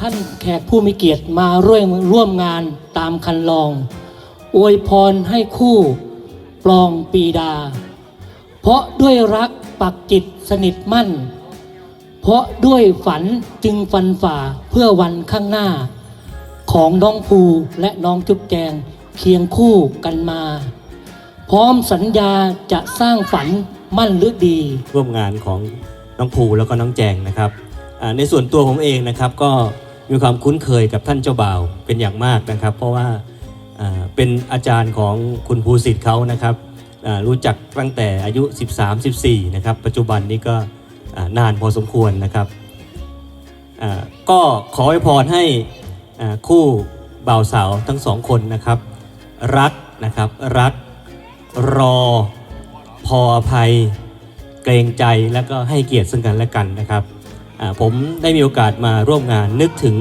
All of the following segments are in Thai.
ท่านแขกผู้มีเกียรติมาร่วมร่วมงานตามคันลอง อวยพรให้คู่ปลองปีดา เพราะด้วยรักปักจิตสนิทมั่น เพราะด้วยฝันจึงฟันฝ่าเพื่อวันข้างหน้า ของน้องภูและน้องจุ๊บแจงเคียงคู่กันมา พร้อมสัญญาจะสร้างฝันมั่นหรือดี ร่วมงานของน้องภูแล้วก็น้องแจงนะครับในส่วนตัวผมเองนะครับก็ มีความคุ้นเคยกับท่านเจ้าบ่าวเป็นอย่างมากนะครับ เพราะว่าเป็นอาจารย์ของคุณภูสิทธิ์เขานะครับรู้จักตั้งแต่อายุ 13-14 นะครับ ปัจจุบันนี้ก็นานพอสมควรนะครับก็ขอให้พรให้คู่บ่าวสาวทั้งสองคนนะครับ รักนะครับรักรอพออภัย เกรงใจแล้วก็ให้เกียรติซึ่งกันและกันนะครับ ผมได้มีโอกาสมาร่วมงานนึกถึง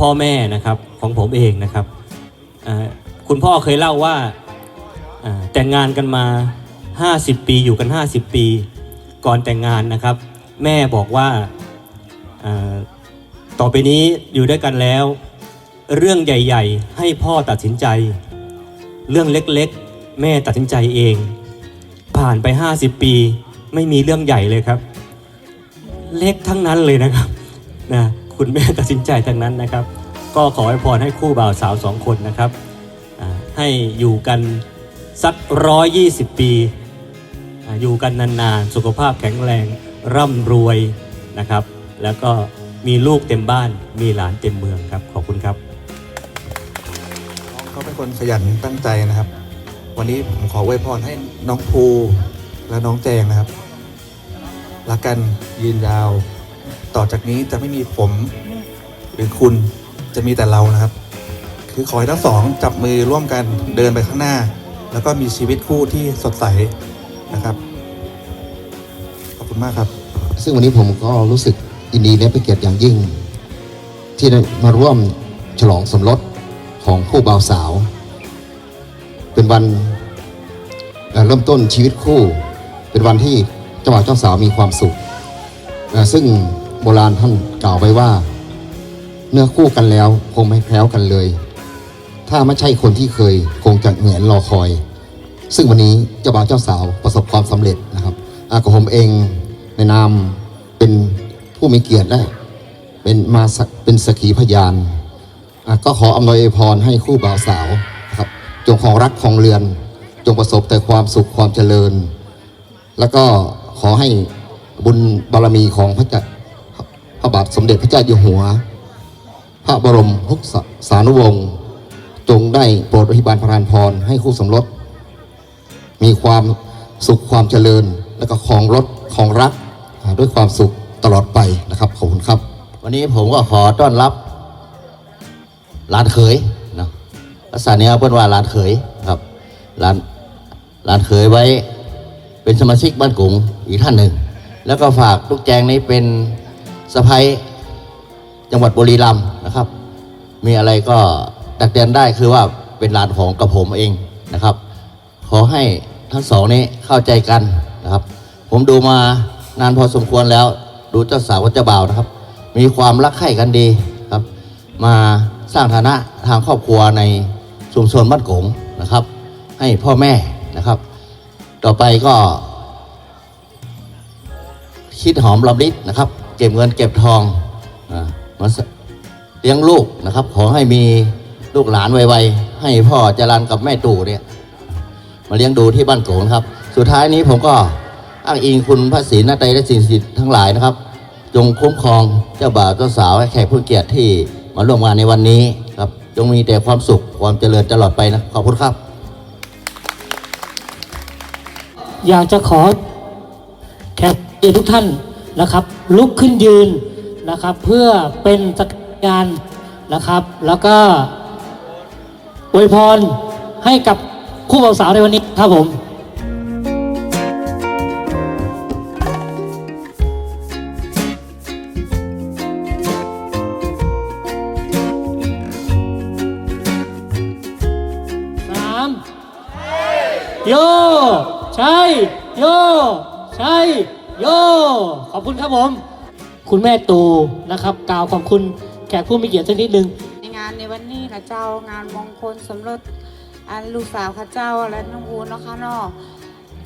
พ่อแม่นะครับของผมเองนะครับคุณพ่อเคยเล่าว่าแต่งงานกันมา 50 ปีอยู่กัน 50 ปี ก่อนแต่งงานนะครับ แม่บอกว่าอ่าต่อไปนี้อยู่ด้วยกันแล้ว เรื่องใหญ่ ๆ ให้พ่อตัดสินใจ เรื่องเล็กๆ แม่ตัดสินใจเอง ผ่านไป 50 ปีไม่มีเรื่องใหญ่เลยครับ เล็กทั้งนั้นเลยนะครับนะคุณแม่ตัดสินใจทั้งนั้นนะครับ ก็ขอให้พรให้คู่บ่าวสาวสองคนนะครับให้อยู่กันสักร้อยยี่สิบปีอ่าอยู่กันนานๆ สุขภาพแข็งแรงร่ำรวยนะครับ แล้วก็มีลูกเต็มบ้านมีหลานเต็มเมืองครับ ขอบคุณครับเขาเป็นคนขยันตั้งใจนะครับ วันนี้ผมขออวยพรให้น้องภูและน้องแจงนะครับ รักกันยืนยาว ต่อจากนี้จะไม่มีผม หรือคุณจะมีแต่เรานะครับ คือขอให้ทั้งสองจับมือร่วมกันเดินไปข้างหน้า แล้วก็มีชีวิตคู่ที่สดใสนะครับ ขอบคุณมากครับ ซึ่งวันนี้ผมก็รู้สึกยินดีและเป็นเกียรติอย่างยิ่ง ที่ได้มาร่วมฉลองสมรสของคู่บ่าวสาว เป็นวันเอ่อเริ่มต้นชีวิตคู่ เป็นวันที่ เจ้าบ่าวเจ้าสาวมีความสุขซึ่งโบราณท่านกล่าวไว้ว่า เนื้อคู่กันแล้วคงไม่แพ้วกันเลย ถ้าไม่ใช่คนที่เคยคงจะเหมือนรอคอย ซึ่งวันนี้เจ้าบ่าวเจ้าสาวประสบความสำเร็จนะครับอากับผมเองในนามเป็นผู้มีเกียรติและเป็นมาสักเป็นสกีพยานก็ขออำนวยพรให้คู่บ่าวสาวครับจงของรักของเรือน จงประสบแต่ความสุขความเจริญ แล้วก็ ขอให้บุญบารมีของพระเจ้าพระบาทสมเด็จพระเจ้าอยู่หัว พระบรมพุทธสานุวงศ์จงได้โปรดอภิบาลพระทานพรให้คู่สมรส มีความสุขความเจริญ และก็ของรถของรักด้วยความสุขตลอดไปนะครับขอบคุณครับ วันนี้ผมก็ขอต้อนรับหลานเขยนะภาษาเนี้ยเพื่อนว่าหลานเขยครับหลานหลานเขยไว้ เป็นสมาชิกบ้านกุง อีกท่านหนึ่ง แล้วก็ฝากลูกแจงนี้เป็นสะพ้ยจังหวัดบุรีรัมย์นะครับ มีอะไรก็ตักเตือนได้คือว่าเป็นหลานของกระผมเองนะครับ ขอให้ทั้งสองนี้เข้าใจกันนะครับ ผมดูมานานพอสมควรแล้ว ดูเจ้าสาวกับเจ้าบ่าวนะครับ มีความรักใคร่กันดีครับ มาสร้างฐานะทางครอบครัวในชุมชนบ้านโกงนะครับ ให้พ่อแม่นะครับ ต่อไปก็ คิดหอมรำลิดนะครับ เก็บเงินเก็บทองมาเลี้ยงลูกนะครับ ขอให้มีลูกหลานไวๆให้พ่อจรันกับแม่ตู่เนี่ยมาเลี้ยงดูที่บ้านโกงครับ สุดท้ายนี้ผมก็อ้างอิงคุณพระศรีนาไตยและสิ่งศักดิ์สิทธิ์ทั้งหลายนะครับ จงคุ้มครองเจ้าบ่าวเจ้าสาวแขกผู้เกียรติที่มาร่วมงานในวันนี้ครับจงมีแต่ความสุขความเจริญตลอดไปนะขอบคุณครับ อยากจะขอ เรียนทุกท่านนะครับ ลุกขึ้นยืนนะครับ เพื่อเป็นสักยานนะครับ แล้วก็อวยพรให้กับคู่บ่าวสาวในวันนี้ครับผม อบคุณครับผม คุณแม่ตูนะครับ กล่าวขอบคุณแขกผู้มีเกียรติสักนิดนึงในงานในวันนี้นะเจ้างานมงคลสมรสอันลูกสาวข้าเจ้าและน้องวูเนาะค่ะเนาะ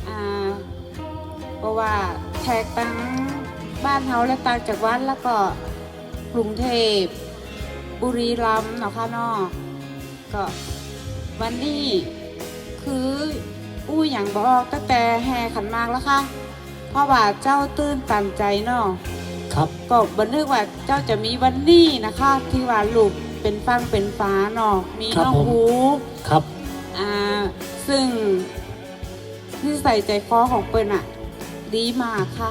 อ่าเพราะว่าแขกตั้งบ้านเฮาและต่างจากวัดแล้วก็กรุงเทพบุรีรัมย์เนาะค่ะเนาะก็วันนี้คืออู้อย่างบอกตั้งแต่แห่ขันมากแล้วค่ะ เพราะว่าเจ้าตื้นตันใจเนาะครับก็บันทึกว่าเจ้าจะมีวันนี้นะคะ ที่ว่าลูกเป็นฟังเป็นฟ้าเนาะมีครับน้องผมหูครับอ่าซึ่งที่ใส่ใจคอของเปิ้ลอะดีมากค่ะ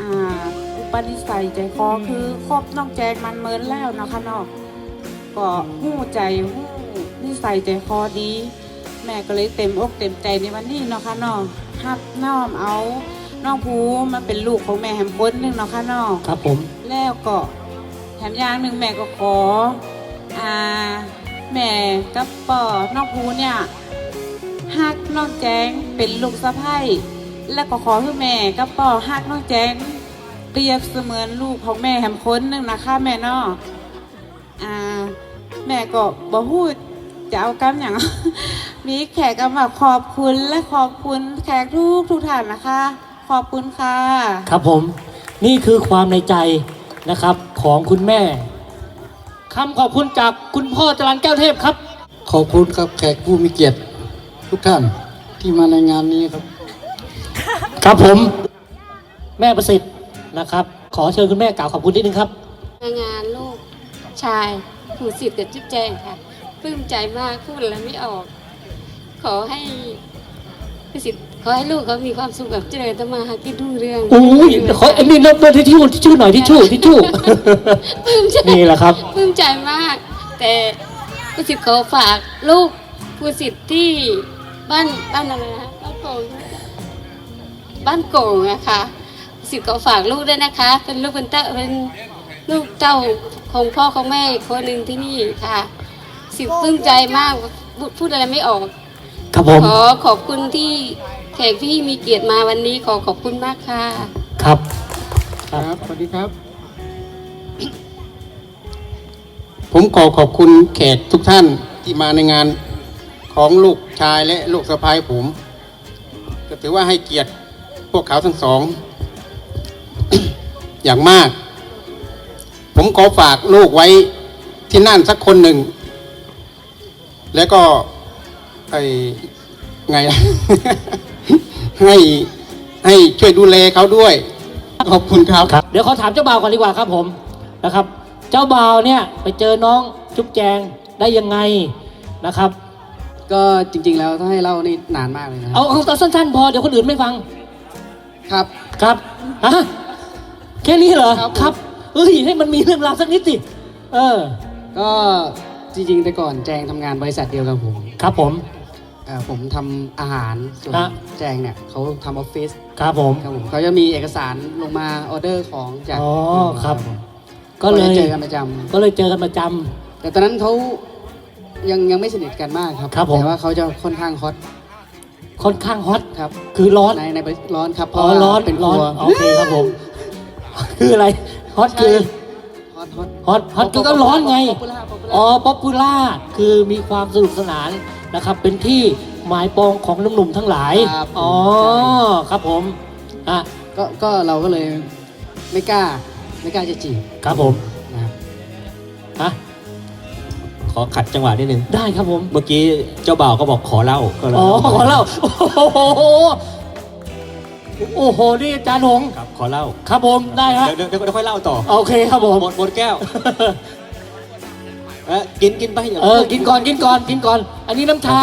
อ่าอุปนิสัยใจคอคือครอบน้องแจงมันเมินแล้วเนาะคะเนาะก็หู้ใจหู้นิสัยใจคอดี แม่ก็เลยเต็มอกเต็มใจในวันนี้เนาะค่ะเนาะฮับน้อมเอาน้องภูมาเป็นลูกของแม่แหมคนหนึ่งเนาะค่ะเนาะครับผม แล้วก็แถมอย่างหนึ่งแม่ก็ขออ่าแม่กับป่อน้องภูเนี่ยฮักน้องแจงเป็นลูกสะใภ้แล้วก็ขอให้แม่กับป่อฮักน้องแจงเปรียบเสมือนลูกของแม่แหมคนหนึ่งนะคะแม่เนาะอ่าแม่ก็บ่พูดจะเอากำอย่าง มีแขกเอามาขอบคุณและขอบคุณแขกทุกทุกท่านนะคะ ขอบคุณค่ะ ครับผมนี่คือความในใจนะครับของคุณแม่คำขอบคุณจากคุณพ่อจรันแก้วเทพครับ ขอบคุณครับแขกผู้มีเกียรติทุกท่านที่มาในงานนี้ครับ ครับผม แม่ประสิทธิ์นะครับ ขอเชิญคุณแม่กล่าวขอบคุณนิดนึงครับงานลูกชายผู้สิทธิ์กับจุ๊บแจงค่ะปลื้มใจมากพูดอะไรไม่ออกข อให้ผู้สิทธิ์ขอให้ลูกเขามีความสุขกับเจริญธรรมาหากินรุ่งเรืองอุ้ยขอไอ้นี่เริ่มต้นที่ชู่ที่ชู่หน่อยที่ชู่ที่ชู่ปลื้มใจนี่แหละครับปลื้มใจมาก แต่ผู้สิทธิ์ขอฝากลูกผู้สิทธิ์ที่บ้านบ้านอะไรนะบ้านโป่งบ้านโก่งอะค่ะผู้สิทธิ์ขอฝากลูกด้วยนะคะ เป็นลูกเป็นเต้าเป็นลูกเจ้าของพ่อของแม่อีกคนหนึ่งที่นี่ค่ะ สิทธิ์ปลื้มใจมากพูดพูดอะไรไม่ออก ครับผม ขอขอบคุณที่แขกที่มีเกียรติมาวันนี้ขอขอบคุณมากค่ะ ครับ ครับ สวัสดีครับ ผมขอขอบคุณแขกทุกท่านที่มาในงานของลูกชายและลูกสะพ้ายผมก็ถือว่าให้เกียรติพวกเขาทั้งสอง อย่างมาก ผมขอฝากลูกไว้ที่นั่นสักคนหนึ่ง แล้วก็ ไอ้ไง ให้ให้ช่วยดูแลเขาด้วย ขอบคุณครับครับ เดี๋ยวขอถามเจ้าบ่าวก่อนดีกว่าครับผมนะครับ เจ้าบ่าวเนี่ยไปเจอน้องจุ๊บแจงได้ยังไงนะครับ ก็จริง ๆ แล้วถ้าให้เล่านี่นานมากเลยนะคเอารับเอาตอนสั้น ๆ พอเดี๋ยวคนอื่นไม่ฟังครับ ครับฮะแค่นี้เหรอครับผมครับเอ้ยให้มันมีเรื่องราวสักนิดสิเออ ก็จริงๆแต่ก่อนแจงทำงานบริษัทเดียวกับผม ครับผม เอ่อผมทำอาหารส่วนฮะ แจงเนี่ยเขาทำออฟฟิศครับผม ครับผมเขาจะมีเอกสารลงมาออเดอร์ของจากอ๋อครับ ผมก็เลย จะเจอกันประจก็เลยเจอกันประจำำแต่ตอนนั้นเขายังยังไม่สนิทกันมากครับครับผมแต่ว่าเขาจะค่อนข้างฮอตค่อนข้างฮอต ครับคือร้อน ในในบริร้อนครับเพอ๋อ ราะว่าร้อนเป็นคร้อรันวโอเคครับผม คืออะไร ฮอตคือ ฮอตฮอตฮอต ฮอตคือก็ร้อนไง popular popular อ๋อ ป๊อปปูล่า คือมีความสนุกสนาน นะครับ เป็นที่หมายปองของหนุ่มๆทั้งหลาย ครับอ๋อ ครับผม อะ ก็ก็เราก็เลยไม่กล้าไม่กล้าจะจีบครับผม นะครับ ฮะ ขอขัดจังหวะนิดนึง ได้ครับผม เมื่อกี้เจ้าบ่าวก็บอกขอเล่าก็เลยอ๋อ ขอเล่า โอ้โห โอ้โห นี่อาจารย์หงส์ครับขอเล่าครับผม ได้ฮะเดี๋ยวเดี๋ยวเดี๋ยวค่อยเล่าต่อ โอเคครับผม หมดหมดแก้ว เอ้ยกินกินไปย่าเออ กินก่อนกินก่อนกินก่อน อันนี้น้ำชา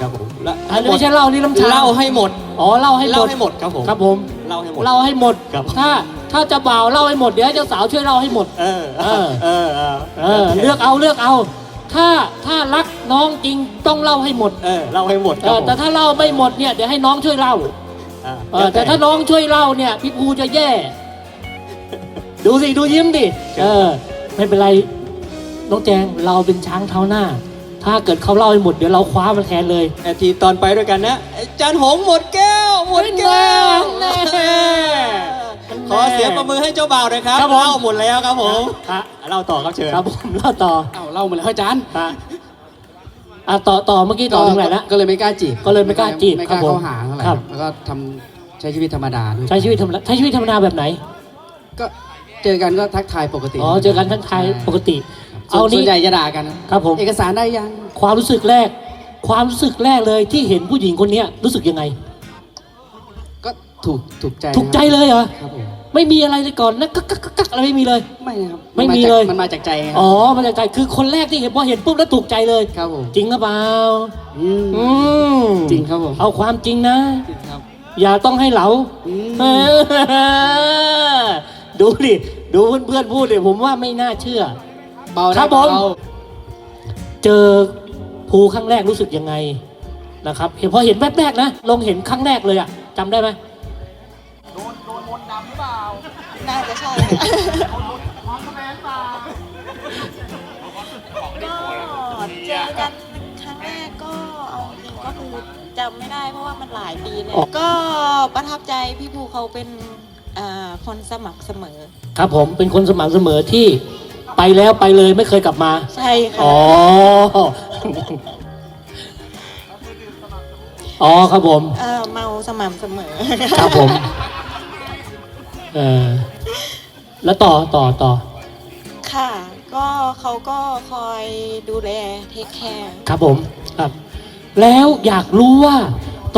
ครับผมแล้วอันนี้ไม่ใช่เหล้านี่น้ำชาเล่าให้หมดอ๋อเล่าให้หมเล่าดให้หมดครับผม ครับผมเล่าให้หมดเล่าให้หมด ครับ ถ้าถ้าจะบ่าวเล่าให้หมดเดี๋ยวให้เจ้าสาวช่วยเล่าให้หมดเออเออเออ เออเออ เลือกเอาเลือกเอา ถ้าถ้ารักน้องจริงต้องเล่าให้หมดเออเล่าให้หมดคเอรับอผมแต่ถ้าเล่าไม่หมดเนี่ยเดี๋ยวให้น้องช่วยเล่าอะเออแต่ถ้าน้องช่วยเล่าเนี่ยพี่ภูจะแย่ ดูสิดูยิ้มดิเออไม่เป็นไร น้องแจงเราเป็นช้างเท้าหน้า ถ้าเกิดเขาเล่าให้หมดเดี๋ยวเราคว้ามันแทนเลยไอ้ทีตอนไปด้วยกันนะไอ้จานหงหมดแก้ว หมดแก้วแน่ขอเสียงประมือให้เจ้าบ่าวหน่อยครับครับผม เล่าหมดแล้วครับผมครับเล่าต่อครับเชิญครับผมเล่าต่อเอาเล่ามาแล้วอาจารย์ฮะอะต่อต่อเมื่อกี้ต่อตรงไหนละ ก็เลยไม่กล้าจีบก็เลยไม่กล้าจีบไม่กครัล้าบผมเข้าหาเท่าไหร่ครับแล้วก็ทำใช้ชีวิตธรรมดาด้วยใช้ชีวิตธรรมดาใช้ชีวิตธรรมดาแบบไหน ก็เจอกันก็ทักทายปกติอ๋อ เจอกันทักทายปกติ เอาเอาส่นี่วนใหญ่จะด่ากันครับผม เอกสารได้ยัง ความรู้สึกแรก ความรู้สึกแรกเลยที่เห็นผู้หญิงคนเนี้ยรู้สึกยังไง ก็ถูกถูกใจถูกใจเลยเหรอครับผมไม่มีอะไรเลยก่อนนะกักกักกักกักอะไรไม่มีเลย ไม่นะครับไม่นมีจากเลย มันมาจากใจไงคอ๋รัอบมาจากใจคือคนแรกที่เห็นพอเห็นปุ๊บแล้วถูกใจเลย ครับผมจริงหรือเปล่าอืมอืมจริงครับผมเอาความจริงนะจริงครับอย่าต้องให้เหลาอืมเออดูดิ ดูเพื่อนๆพูดเลยผมว่าไม่น่าเชื่อ เบาครัได้บผมเบาเจอภูครั้งแรกรู้สึกยังไงนะครับเห็นพอเห็นแวบแรกนะลงเห็นครั้งแรกเลยอะจำได้ไหมน่าจะใช่ก็เจอกันครั้งแรกก็เอาจริงก็คือจำไม่ได้เพราะว่ามันหลายปีแล้วก็ประทับใจพี่ภูเขาเป็นอ่าคนสมัครเสมอ ครับผมเป็นคนสม่ำเสมอที่ ไปแล้วไปเลยไม่เคยกลับมา ใช่ค่ะอ๋อ อ๋อครับผม เอ่อเมาสม่ำเสมอครับผม เออแล้วต่อต่อต่อ ค่ะ ก็เขาก็คอยดูแลเทคแคร์ครับผมครับ แล้วอยากรู้ว่า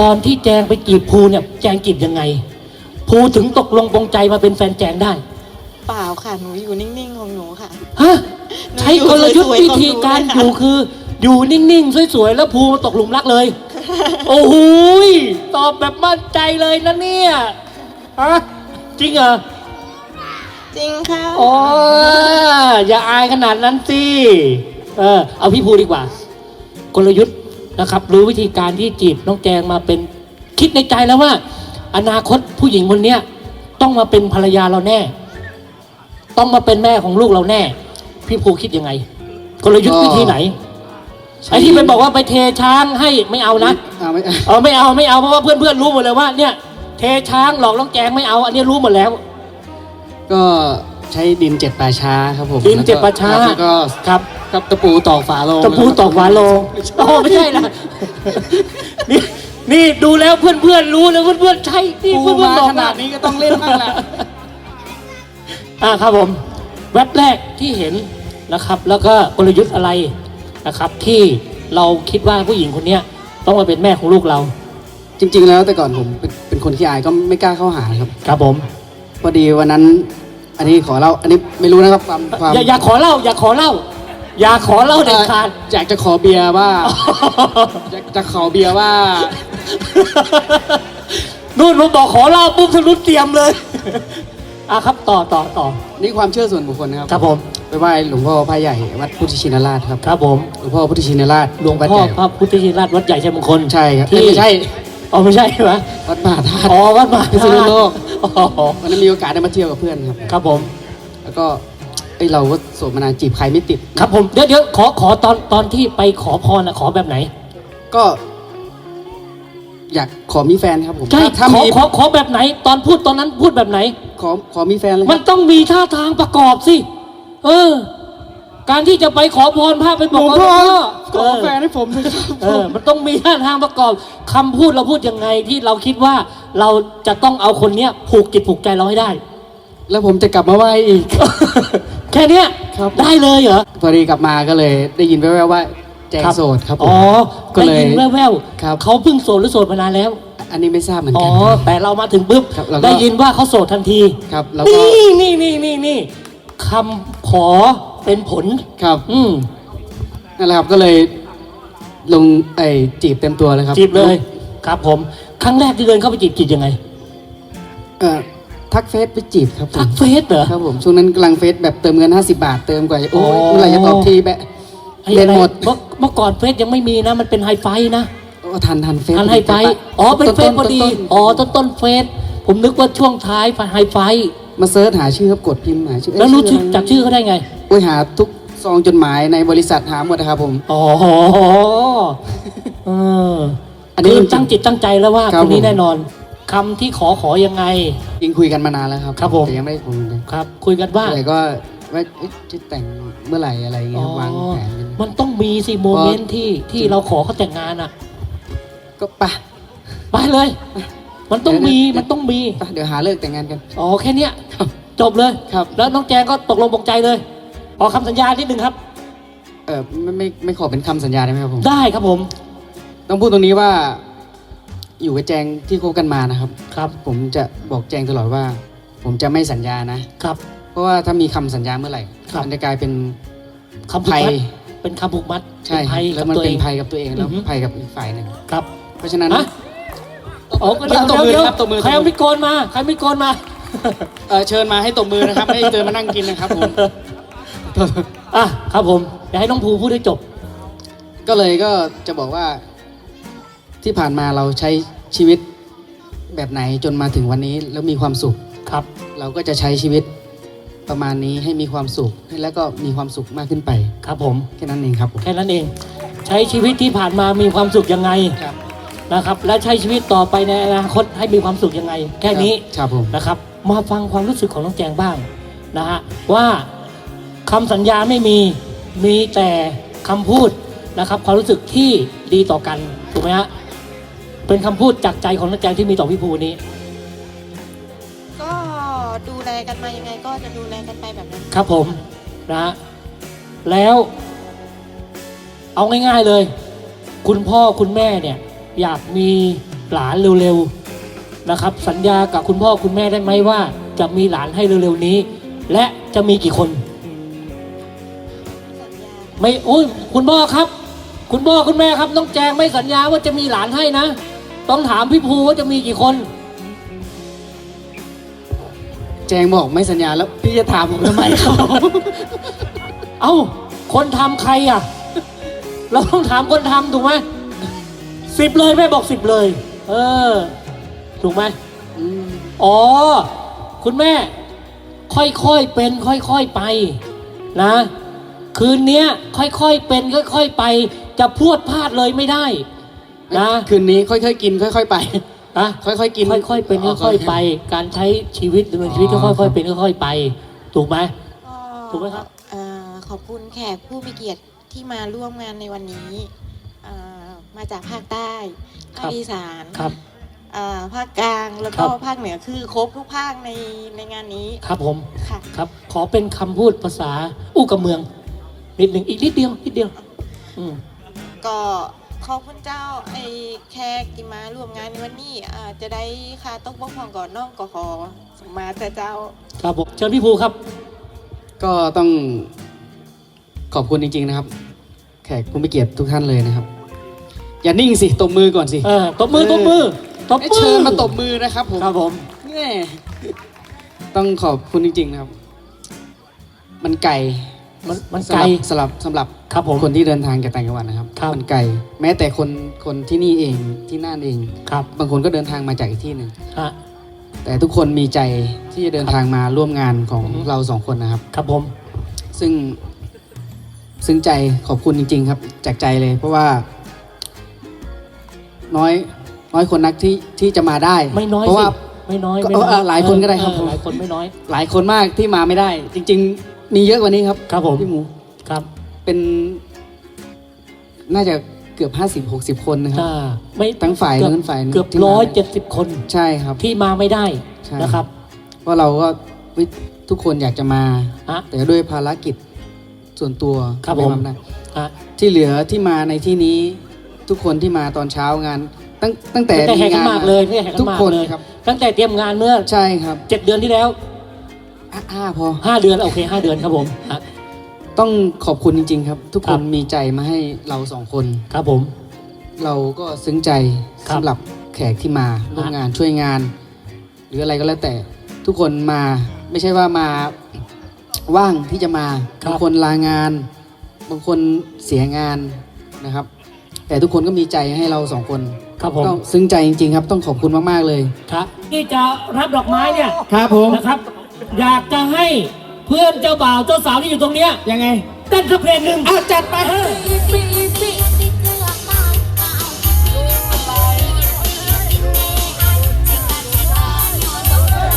ตอนที่แจงไปจีบภูเนี่ย แจงจีบยังไง ภูถึงตกลงปรงใจมาเป็นแฟนแจงได้ เปล่าค่ะ หนูอยู่นิ่งๆของหนูค่ะ ฮะใช้กลยุทธ์วิธีการอยู่คือ อยู่นิ่งๆ สวยๆ แล้วภูตกหลุมรักเลย โอ้โหยตอบแบบมั่นใจเลยนะเนี่ยฮะจริงเหรอจริงค่ะ โอ้อย่าอายขนาดนั้นสิเออเอาพี่ภูดีกว่า กลยุทธ์นะครับ รู้วิธีการที่จีบน้องแจงมาเป็นคิดในใจแล้วว่า อนาคตผู้หญิงคนเนี้ยต้องมาเป็นภรรยาเราแน่ ต้องมาเป็นแม่ของลูกเราแน่ พี่ภูคิดยังไง กลยุทธ์วิธีไหนไอ้ที่ไปบอกว่าไปเทช้างให้ไม่เอานะอ่าไม่เออไม่เอาไม่เอาเพราะว่าเพื่อนๆรู้หมดเลยว่าเนี่ยเทช้างหลอกน้องแจงไม่เอา อันนี้รู้หมดแล้ว ก็ใช้ดินเจ็ดป่าช้าครับผมดินเจ็ดป่าช้าแล้วก็ครับกับตะปูตอกฝาโลงตะปูตอกหวานโลโอ้ไม่ใช่นะนี่นี่ดูแล้วเพื่อนๆรู้แล้วเพื่อนๆใช่นี่ปูเพื่อนมาๆบอกขนาดนี้ก็ต้องเล่นบ้างแหละ อ่าครับผมแว็บแรกที่เห็นนะครับ แล้วก็กลยุทธ์อะไรนะครับ ที่เราคิดว่าผู้หญิงคนเนี้ยต้องมาเป็นแม่ของลูกเรา จริง ๆ แล้วแต่ก่อนผมเป็นเป็นคนขี้อายก็ไม่กล้าเข้าหาครับ ครับผม พอดีวันนั้น อันนี้ขอเล่าอันนี้ไม่รู้นะครับความความอย่าอย่าขอเล่า อย่าขอเล่า อย่าขอเล่าเด็ดขาด อยากจะขอเบียร์ว่า อยากจะขอเบียร์ว่า นู่นผมบอกขอเล่าปุ๊บทะลุเตรียมเลย อะครับต่อต่อต่อนี่ความเชื่อส่วนบุคคลนะครับครับผมไปไหว้หลวงพ่อพระใหญ่วัดพุทธชินราชครับครับผมหลวงพ่อพุทธชินราชหลวงวัดพ่อใญ่พระพุทธชินราชวัดใหญ่ชัยมงคลใช่ครับที่เอ้ยไม่ใช่อ๋อไม่ใช่ไหมวัดมหาธาตุอ๋อวัดมหาพิษณุโลกอ๋อวันนั้นมีโอกาสได้มาเที่ยวกับเพื่อนครับครับผม แล้วก็ไอยเราก็โสดมานานจีบใครไม่ติด ครับผมเดี๋ยวเดี๋ยวขอขอตอนตอนที่ไปขอพรนะขอแบบไหน ก็ อยากขอมีแฟนครับผมใช่ถ้าขอมีขอขอแบบไหน ตอนพูดตอนนั้นพูดแบบไหน ขอขอมีแฟนเลยมันต้องมีท่าทางประกอบสิ เออ การที่จะไปขอพรพระไปบอกว่าหลวงพ่อเอขออแฟนให้ผมเลยครับเออ มันต้องมีท่าทางประกอบคำพูดเราพูดยังไงที่เราคิดว่าเราจะต้องเอาคนเนี้ยผูกจิตผูกใจเราให้ได้ แล้วผมจะกลับมาไหว้อีก แค่เนี้ยครับ ได้เลยเหรอพอดีกลับมาก็เลยได้ยินแว่วๆว่าแจงครับโสดครับผม อ๋อก็เลยได้ยินแว่วครับๆเขาเพิ่งโสดหรือโสดมานานแล้ว อันนี้ไม่ทราบเหมือนอ๋กัอนครับแต่เรามาถึงปุ๊บ ครับแล้วก็ ได้ยินว่าเขาโสดทันที ครับแล้วก็นี่นี่นี่นี่นี่คำขอเป็นผล ครับอืม นั่นแหละครับก็เลยลงไอจีบเต็มตัวเลยครับจีบเลย ครับผม ครั้งแรกที่เดินเข้าไปจีบจีบยังไง เอ่อทักเฟซไปจีบครับผทัมกเฟซเหรอ ครับผมช่วงนั้นกำลังเฟซแบบเติมเงิน 50 บาทเติมกว่าโอ้ยอ๋อ เมื่อไหร่จะตอบทีแบะไอ้เล่อะนไรหมดเมื่อเมื่อก่อนเฟซยังไม่มีนะ มันเป็นไฮไฟนะ โอ้ทันทันเฟซทันไฮไฟอ๋อเป็นเฟซพอดีต้นๆอ๋อต้นต้นเฟซผมนึกว่าช่วงท้ายไฮไฟมาเซิร์ชหาชื่อครับกดพิมพ์หาชื่อเยแล้วรู้ชื่ออะไจากชื่อเขาได้ไงโอ้ยหาทุกซองจดหมายในบริษัทหาหมดนะครับผม อ๋อเอออันนี้คือจริงๆตั้งจิตตั้งใจแล้วว่าครับคนนี้ผมแน่นอนคำที่ขอขอยังไงยิงคุยกันมานานแล้วครับครับผมแต่ยังไม่ได้คุยกันครับ คุยกันว่าแต่ก็ว่าเอ๊ะจะแต่งเมื่อไหร่อะไรเงี้ยอ๋อวางแผนกันมันต้องมีสิโมเมนต์ที่ที่เราขอเขาแต่งงานอะ ก็ไปะไปเลย มันต้องมีมันต้องมีปะเดี๋ยวหาเลิกแต่งงานกัน อ๋อแค่เนี้ยจบเลยครับ แล้วน้องแจงก็ตกลงปลงใจเลยขอคำสัญญานิดนึงครับ เออไม่ไม่ไม่ขอเป็นคำสัญญาได้ไหมครับผม ได้ครับผม ต้องพูดตรงนี้ว่า อยู่กับแจงที่คบกันมานะครับ ครับ ผมจะบอกแจงตลอดว่า ผมจะไม่สัญญานะครับ เพราะว่าถ้ามีคำสัญญาเมื่อไหร่ครับมันจะกลายเป็นคำผูกภัยมัดเป็นคำผูกมัดใช่เป็นภัยแล้วกับมันตัวเป็เอนงภัยกับตัวเองแล้วอือฮึภัยกับอีกฝ่ายหนึ่งครับ เพราะฉะนั้นฮะโอ้เดี๋ยวตบเดี๋ยวมือเดี๋ยวครับตบมือใครเอามิดโกนมาใครมิดโกนมาเออเชิญมาให้ตบมือนะครับ ไม่ได้เชิญมานั่งกินนะครับผมอะครับผมเดี๋ยวให้น้องภูพูดให้จบ ก็เลยก็จะบอกว่า ที่ผ่านมาเราใช้ชีวิตแบบไหนจนมาถึงวันนี้แล้วมีความสุขครับ เราก็จะใช้ชีวิตประมาณนี้ให้มีความสุขแล้วก็มีความสุขมากขึ้นไปครับผมแค่นั้นเองครับผมแค่นั้นเอง ใช้ชีวิตที่ผ่านมามีความสุขยังไงครับ นะครับ และใช้ชีวิตต่อไปในอนาคตให้มีความสุขยังไง แค่นี้ครับผมนะครับ มาฟังความรู้สึกของน้องแจงบ้างนะฮะว่าคำสัญญาไม่มีมีแต่คำพูดนะครับ ความรู้สึกที่ดีต่อกันถูกไหมฮะเป็นคำพูดจากใจของน้องแจงที่มีต่อพี่ภูนี้ ก็ดูแลกันมายังไงก็จะดูแลกันไปแบบนั้นครับผมนะฮะแล้ว เอาง่าย ๆเลย คุณพ่อคุณแม่เนี่ย อยากมีหลานเร็วๆนะครับ สัญญากับคุณพ่อคุณแม่ได้ไหมว่า จะมีหลานให้เร็วๆนี้ และจะมีกี่คนสัญญาไม่โอ้ยคุณพ่อครับ คุณพ่อคุณแม่ครับน้องแจงไม่สัญญาว่าจะมีหลานให้นะ ต้องถามพี่ภูว่าจะมีกี่คน แจงบอกไม่สัญญาแล้วพี่จะถามผมทำไมครับ เอ้า คนทำใครอะ เราต้องถามคนทำถูกไหม สิบเลยแม่บอกสิบเลย เออ ถูกไหมอืมอ๋อ คุณแม่ ค่อยๆเป็น ค่อยๆไป นะ คืนเนี้ย ค่อยๆเป็น ค่อย ๆไป จะพรวดพลาดเลยไม่ได้ นะคืนนี้ค่อยๆกิน ค่อย ๆ ไปนะค่อยๆกิน ค่อยๆเป็นค่อยๆไป การใช้ชีวิตดำเนินชีวิตก็อ๋อค่อยๆเป็นค่อยๆไป ถูกไหมก็ถูกไหมครับเอ่อขอบคุณแขกผู้มีเกียรติที่มาร่วมงานในวันนี้เอ่อ มาจากภาคใต้ภาคอีสานครับเอ่อภาคกลางแล้วครัก็บภาคเหนือคือครบทุกภาคในในงานนี้ครับผมค่ะครับ ขอเป็นคำพูดภาษาอู้กับเมือง นิดหนึ่งอีกนิดเดียวนิดเดียวอืมก็ขอบคุณเจ้าไอ้แขกที่มาร่วมงานในวันนี้อ่าจะได้ค่าต้องบ้องพองก่อนน้องก็ขอสมมาแต่เจ้า ครับผมเชิญพี่ภูครับ ก็ต้องขอบคุณจริงๆนะครับ แขกผู้มีเกียรติทุกท่านเลยนะครับ อย่านิ่งสิตบมือก่อนสิเออตบมือตบมือตบให้มือเชิญมาตบมือนะครับผมครับผมแน่ต้องขอบคุณจริงๆนะครับ มันไกลมันมันสำไกหลรับสำหรับสำหรับครับผมคนที่เดินทางจากต่างจังหวัดนะครับครับมันไกลแม้แต่คนคนที่นี่เองที่น่านเองครับ บางคนก็เดินทางมาจากอีกที่หนึ่งฮะแต่ทุกคนมีใจที่จะเดินทางมาร่วมงานของอือฮึเราสองคนนะครับ ครับผม ซึ่ง ซึ้งใจขอบคุณจริง ๆ ครับ จากใจเลย เพราะว่า น้อยน้อยคนนักที่ที่จะมาได้ ไม่น้อยเพราะสิว่าไม่น้อยก็ไม่น้อยเออหลายคนก็ได้ครับ เออผมหลายคนไม่น้อย หลายคนมากที่มาไม่ได้ จริง ๆ มีเยอะกว่านี้ครับครับผม พี่หมูครับเป็น น่าจะเกือบห้าสิบหกสิบคนนะครับ อ่าไม่ทั้งฝ่ายเกือบนู้นฝ่ายนี้เกือบที่มา ร้อยเจ็ดสิบคนใช่ครับ ที่มาไม่ได้ใช่ นะครับเพราะเราก็เฮ้ยทุกคนอยากจะมาฮะแต่ด้วยภารกิจส่วนตัวครับไผมได้ฮะที่เหลือที่มาในที่นี้ ทุกคนที่มาตอนเช้างาน ตั้งตั้งแต่ตั้งแต่แห่ขันหมากเลยตั้งแต่แห่ขัทุนกหมากคนเลยครับ ตั้งแต่เตรียมงานเมื่อใช่ครับเจ็ดเดือนที่แล้วอะอ่าพอ ห้าเดือนโอเคห้าเดือนครับผมฮะ ต้องขอบคุณจริง ๆ ครับ ทุกคครับนมีใจมาให้เราสองคน ครับผม เราก็ซึ้งใจครับสำหรับแขกที่มาร่วมงานช่วยงาน หรืออะไรก็แล้วแต่ทุกคนมาไม่ใช่ว่ามาว่างที่จะมาบางคนลางาน บางคนเสียงานนะครับ แต่ทุกคนก็มีใจให้เราสองคนครับผมต้องซึ้งใจจริงๆครับ ต้องขอบคุณมากๆเลย ครับที่จะรับดอกไม้เนี่ยครับผม นะครับ อยากจะให้เพื่อนเจ้าบ่าวเจ้าสาวที่อยู่ตรงเนี้ยยังไงเต้นสักเพลงหนึ่งอ้าวจัดไป เออ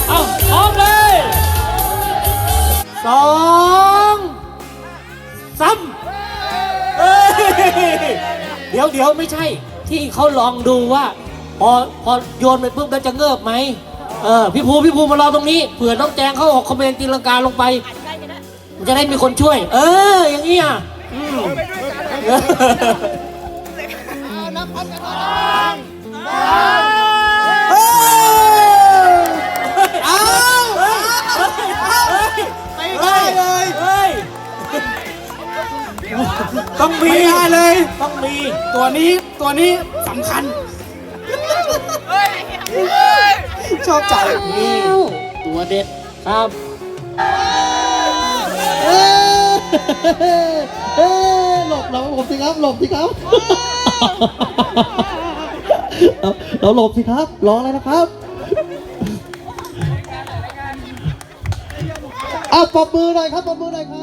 ขพร้อมเลยสองสามเอ้ย เดี๋ยวเดี๋ยวไม่ใช่ ที่เขาลองดูว่า พอพอโยนไปปุ๊บแล้วจะเงิบไหมเออพี่ภูพี่ภูมารอตรงนี้เผื่อน้องแจงเขาออกคอมเมนต์ตีลังกาลงไปมันจะได้มีคนช่วย เออ อย่างนี้อะอืมเอา ต้องมีเลย ต้องมี ตัวนี้ตัวนี้สำคัญ ชอบใจนี่ตัวเด็ดครับหลบหลบผมสิครับหลบสิครับเราหลบสิครับรออะไรนะครับอะปรบมือหน่อยครับปรบมือหน่อยครับ